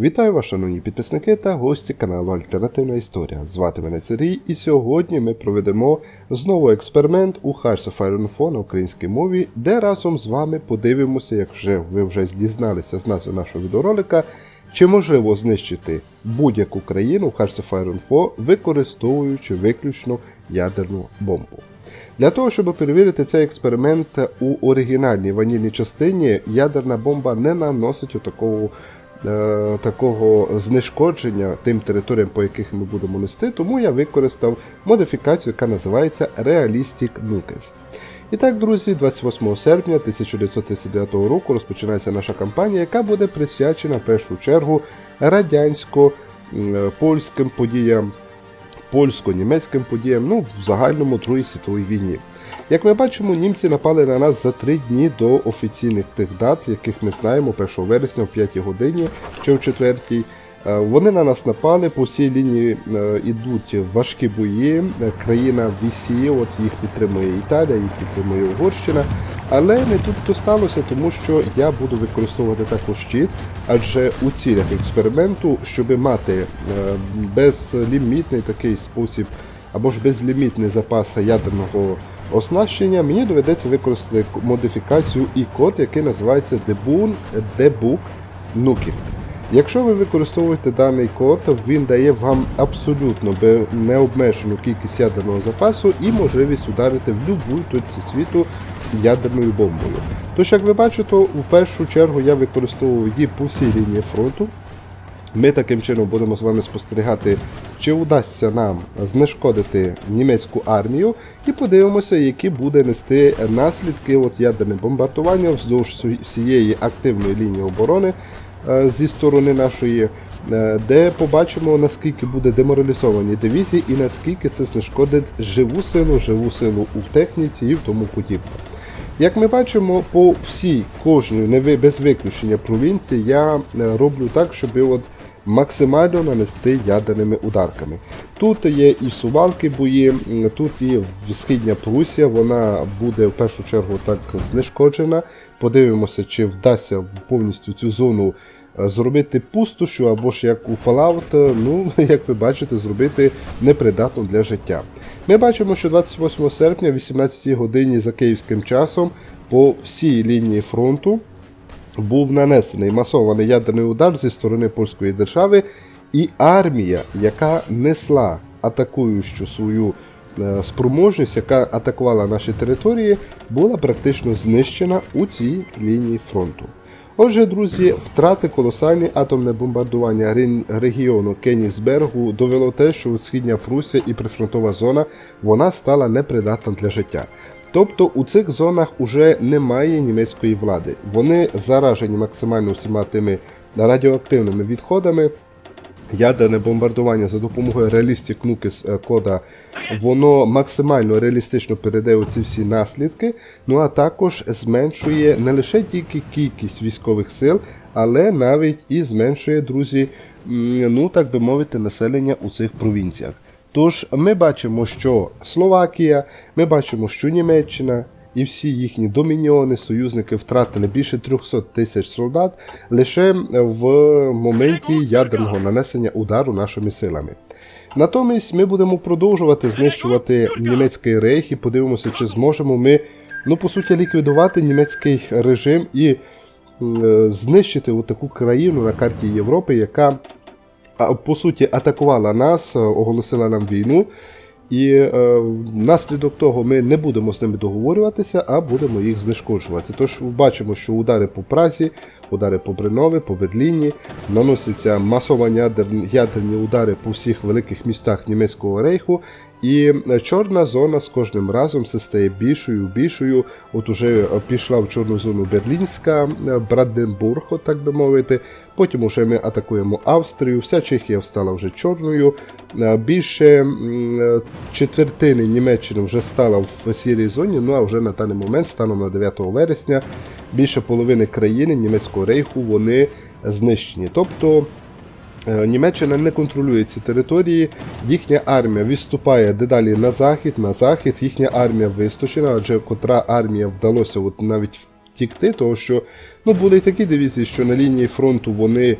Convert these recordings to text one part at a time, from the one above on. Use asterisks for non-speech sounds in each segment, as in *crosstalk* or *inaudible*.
Вітаю вас, шановні підписники та гості каналу Альтернативна Історія. Звати мене Сергій, і сьогодні ми проведемо знову експеримент у Hearts of Iron 4 на українській мові, де разом з вами подивимося, як вже ви вже дізналися з назви нашого відеоролика, чи можливо знищити будь-яку країну в Hearts of Iron 4, використовуючи виключно ядерну бомбу. Для того, щоб перевірити цей експеримент у оригінальній ванільній частині, ядерна бомба не наносить у такого, такого знешкодження тим територіям, по яких ми будемо нести, тому я використав модифікацію, яка називається Realistic Nukes. І так, друзі, 28 серпня 1939 року розпочинається наша кампанія, яка буде присвячена в першу чергу радянсько-польським подіям польсько-німецьким подіям, ну, в загальному Другій світовій війні. Як ми бачимо, німці напали на нас за три дні до офіційних тих дат, яких ми знаємо 1 вересня о 5 годині чи о 4. Е, Вони на нас напали, по всій лінії е, ідуть важкі бої. Е, Країна в от їх підтримує Італія, їх підтримує Угорщина. Але не тут то сталося, тому що я буду використовувати також щит, адже у цілях експерименту, щоб мати е, безлімітний такий спосіб або ж безлімітний запас ядерного оснащення, мені доведеться використати модифікацію і код, який називається Debug Debug Nuking. Якщо ви використовуєте даний код, він дає вам абсолютно необмежену кількість ядерного запасу і можливість ударити в будь-яку точці світу ядерною бомбою. Тож, як ви бачите, у першу чергу я використовую її по всій лінії фронту. Ми таким чином будемо з вами спостерігати, чи вдасться нам знешкодити німецьку армію, і подивимося, які буде нести наслідки от ядерне бомбардування вздовж всієї активної лінії оборони е, зі сторони нашої, е, де побачимо наскільки буде деморалізовані дивізії і наскільки це знешкодить живу силу, живу силу у техніці і в тому подібне. Як ми бачимо, по всій кожній не без виключення провінції я е, роблю так, щоб от максимально нанести ядерними ударками. Тут є і сувалки бої, тут є східня Прусія, вона буде в першу чергу так знешкоджена. Подивимося, чи вдасться повністю цю зону зробити пустошу, або ж як у Fallout, е, ну, *laughs* як ви бачите, зробити непридатну для життя. Ми бачимо, що 28 серпня, 18 годині за київським часом, по всій лінії фронту був нанесений масований ядерний удар зі сторони польської держави, і армія, яка несла атакуючу свою е, спроможність, яка атакувала наші території, була практично знищена у цій лінії фронту. Отже, друзі, втрати колосальні атомне бомбардування регіону Кенігсбергу довело те, що східня Прусія і прифронтова зона вона стала непридатна для життя. Тобто у цих зонах уже немає німецької влади. Вони заражені максимально всіма тими радіоактивними відходами. Ядерне бомбардування за допомогою Realistic Nukes е, кода, воно максимально реалістично передає ці всі наслідки, ну а також зменшує не лише тільки кількість військових сил, але навіть і зменшує, друзі, ну так би мовити, населення у цих провінціях. Тож ми бачимо, що Словакія, ми бачимо, що Німеччина і всі їхні домініони, союзники втратили більше 300 тисяч солдат лише в моменті ядерного нанесення удару нашими силами. Натомість ми будемо продовжувати знищувати німецький рейх і подивимося, чи зможемо ми, ну по суті, ліквідувати німецький режим і е, знищити таку країну на карті Європи, яка по суті атакувала нас, е, оголосила нам війну. І е, внаслідок того ми не будемо з ними договорюватися, а будемо їх знешкоджувати. Тож бачимо, що удари по Празі, удари по Бренові, по Берліні, наносяться масовані ядерні удари по всіх великих містах німецького рейху. І е, чорна зона з кожним разом все стає більшою, більшою. От уже е, пішла в чорну зону Берлінська, е, Бранденбург, так би мовити. Потім уже ми атакуємо Австрію, вся Чехія стала вже чорною. Більше четвертини Німеччини вже стала в сірій зоні. Ну а вже на даний момент, станом на 9 вересня, більше половини країни німецького рейху вони знищені. Тобто Німеччина не контролює ці території, їхня армія відступає дедалі на захід, на захід, їхня армія висточена, адже котра армія вдалося от навіть втікти, тому що ну, були й такі дивізії, що на лінії фронту вони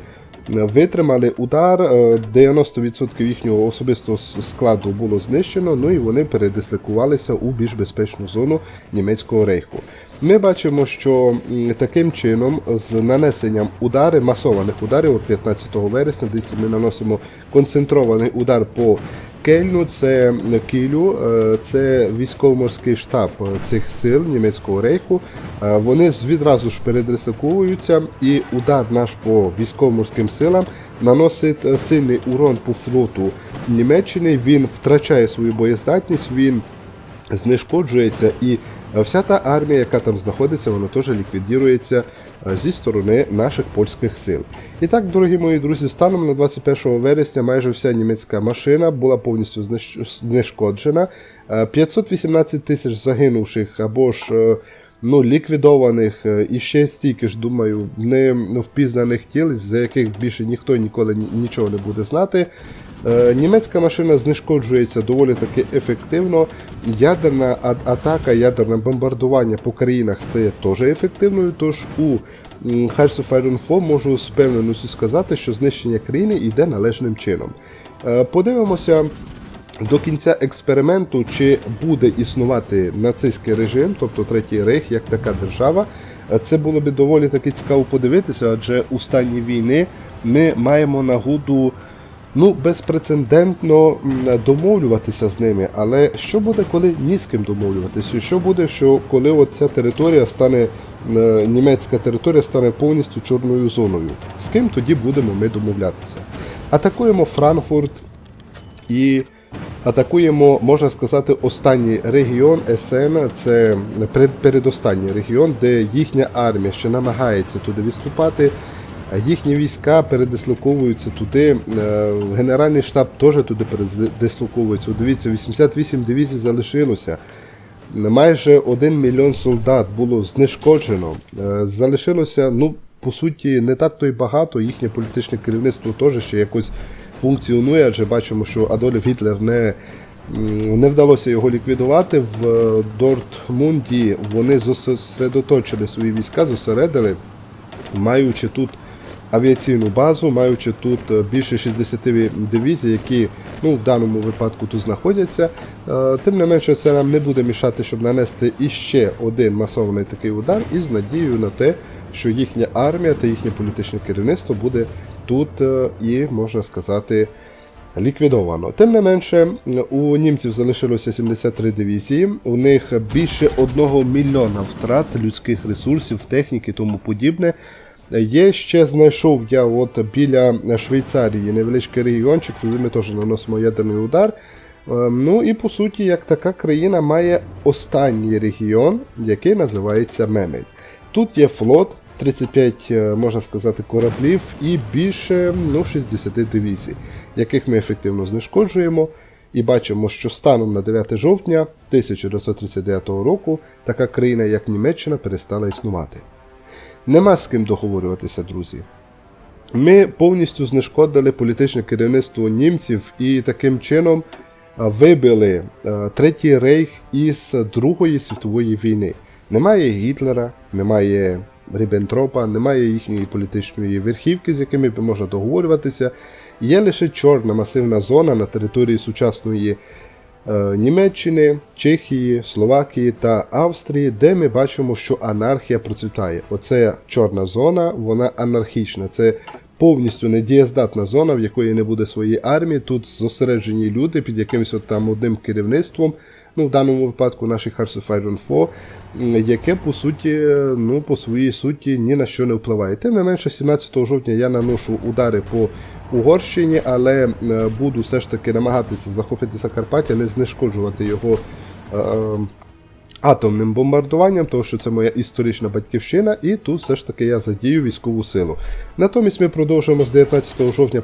витримали удар. е, 90% їхнього особистого складу було знищено. Ну і вони передислокувалися у більш безпечну зону німецького рейху. Ми бачимо, що таким чином, з нанесенням ударів, масованих ударів, от 15 вересня, дивіться, ми наносимо концентрований удар по Кельну, це Кілю, е, це військово-морський штаб цих сил німецького рейху. Е, Вони відразу ж передислокуються, і удар наш по військово-морським силам наносить е, сильний урон по флоту Німеччини. Він втрачає свою боєздатність. Він знешкоджується, і е, вся та армія, яка там знаходиться, вона теж ліквідується е, зі сторони наших польських сил. І так, дорогі мої друзі, станом на 21 вересня майже вся німецька машина була повністю знешкоджена. Е, 518 тисяч загинувших або ж. е, Ну, ліквідованих е, і ще стільки ж, думаю, не впізнаних тіл, за яких більше ніхто ніколи нічого не буде знати. Е, Німецька машина знешкоджується доволі таки ефективно. Ядерна атака, ядерне бомбардування по країнах стає теж ефективною. Тож у Hearts of Iron 4 можу з певненістю сказати, що знищення країни йде належним чином. Е, Подивимося. До кінця експерименту, чи буде існувати нацистський режим, тобто Третій Рейх, як така держава, Е, це було б доволі таки цікаво подивитися, адже у стані війни ми маємо нагоду ну, безпрецедентно домовлюватися з ними. Але що буде, коли ні з ким домовлюватися? Що буде, що коли от ця територія стане, е, німецька територія стане повністю чорною зоною? З ким тоді будемо ми домовлятися? Атакуємо Франкфурт і атакуємо, можна сказати, останній регіон СН, це передостанній регіон, де їхня армія ще намагається туди відступати. Їхні війська передислоковуються туди. е, Генеральний штаб теж туди передислоковується. Дивіться, 88 дивізій залишилося. Майже 1 мільйон солдат було знешкоджено. Е, Залишилося, ну, по суті, не так то й багато. Їхнє політичне керівництво теж ще якось функціонує, адже бачимо, що Адольф Гітлер не, не вдалося його ліквідувати. В е, Дортмунді вони зосередоточили свої війська, зосередили, маючи тут авіаційну базу, маючи тут е, більше 60 дивізій, які ну, в даному випадку тут знаходяться. Е, Тим не менше, це нам не буде мішати, щоб нанести іще один масований такий удар, із надією на те, що їхня армія та їхнє політичне керівництво буде тут е, і, можна сказати, ліквідовано. Тим не менше, у німців залишилося 73 дивізії. У них більше 1 мільйона втрат людських ресурсів, техніки тому подібне. Є ще знайшов я от біля Швейцарії невеличкий регіончик, туди ми теж наносимо ядерний удар. Е, Ну і по суті, як така країна має останній регіон, який називається Мемель. Тут є флот, 35, е, можна сказати, кораблів і більше ну, 60 дивізій, яких ми ефективно знешкоджуємо. І бачимо, що станом на 9 жовтня 1939 року така країна, як Німеччина, перестала існувати. Нема з ким договорюватися, друзі. Ми повністю знешкодили політичне керівництво німців і таким чином вибили Третій рейх із Другої світової війни. Немає Гітлера, немає Ріббентропа, немає їхньої політичної верхівки, з якими можна договорюватися. Є лише чорна масивна зона на території сучасної Німеччини, Чехії, Словакії та Австрії, де ми бачимо, що анархія процвітає. Оце чорна зона, вона анархічна. Це повністю недієздатна зона, в якої не буде своєї армії. Тут зосереджені люди під якимось от там одним керівництвом. Ну, в даному випадку наші Hearts of Iron 4, яке по суті, е, ну, по своїй суті ні на що не впливає. Тим не менше, 17 жовтня я наношу удари по Угорщині, але е, буду все ж таки намагатися захопити Закарпаття, не знешкоджувати його. е, е, Атомним бомбардуванням, тому що це моя історична батьківщина, і тут все ж таки я задію військову силу. Натомість ми продовжуємо з 19 жовтня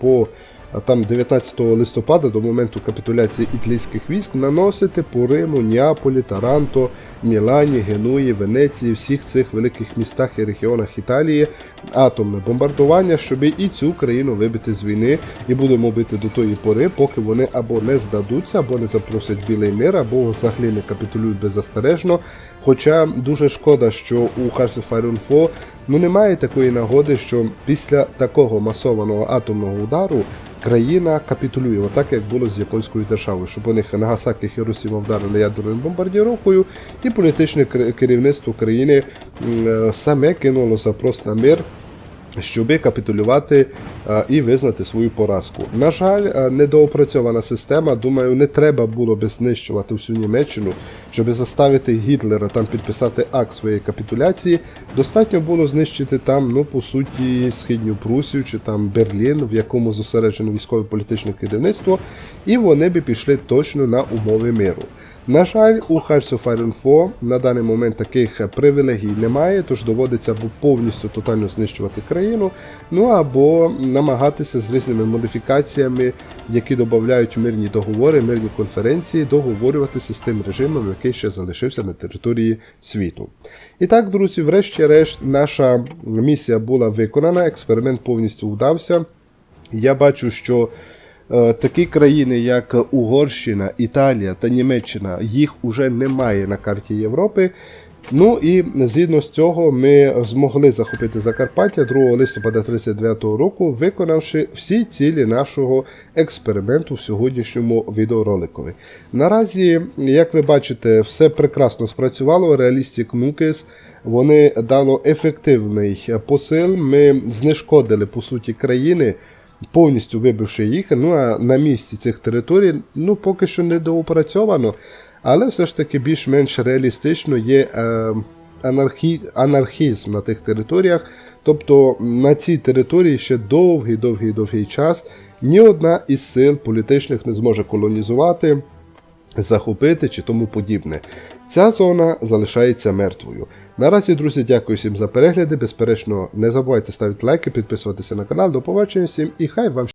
по а там 19 листопада до моменту капітуляції італійських військ наносити по Риму, Неаполі, Таранто, Мілані, Генуї, Венеції, всіх цих великих містах і регіонах Італії атомне бомбардування, щоб і цю країну вибити з війни, і будемо бити до тої пори, поки вони або не здадуться, або не запросять білий мир, або взагалі не капітулюють беззастережно. Хоча дуже шкода, що у Iron 4 Ну немає такої нагоди, що після такого масованого атомного удару країна капітулює, отак як було з японською державою, щоб у них Нагасаки Хіросіма вдарили ядерною бомбардіровкою, і політичне кер- керівництво країни е, саме кинуло запрос на мир щоби капітулювати е, і визнати свою поразку. На жаль, е, недоопрацьована система. Думаю, не треба було би знищувати всю Німеччину, щоб заставити Гітлера там підписати акт своєї капітуляції. Достатньо було знищити там, ну по суті, східню Прусію чи там Берлін, в якому зосереджено військове політичне керівництво, і вони би пішли точно на умови миру. На жаль, у Hearts of Iron 4 на даний момент таких привілегій немає, тож доводиться або повністю тотально знищувати країну, ну або намагатися з різними модифікаціями, які додають мирні договори, мирні конференції, договорюватися з тим режимом, який ще залишився на території світу. І так, друзі, врешті-решт, наша місія була виконана, експеримент повністю вдався. Я бачу, що такі країни, як Угорщина, Італія та Німеччина, їх уже немає на карті Європи. Ну і згідно з цього ми змогли захопити Закарпаття 2 листопада 39 року, виконавши всі цілі нашого експерименту в сьогоднішньому відеороликові. Наразі, як ви бачите, все прекрасно спрацювало. Realistic Nukes вони дало ефективний посил. Ми знешкодили по суті країни повністю вибивши їх. Ну а на місці цих територій ну поки що не доопрацьовано, але все ж таки більш-менш реалістично є е, анархі, анархізм на тих територіях. Тобто на цій території ще довгий, довгий, довгий час ні одна із сил політичних не зможе колонізувати захопити чи тому подібне. Ця зона залишається мертвою. Наразі, друзі, дякую всім за перегляди. Безперечно, не забувайте ставити лайки, підписуватися на канал. До побачення всім і хай вам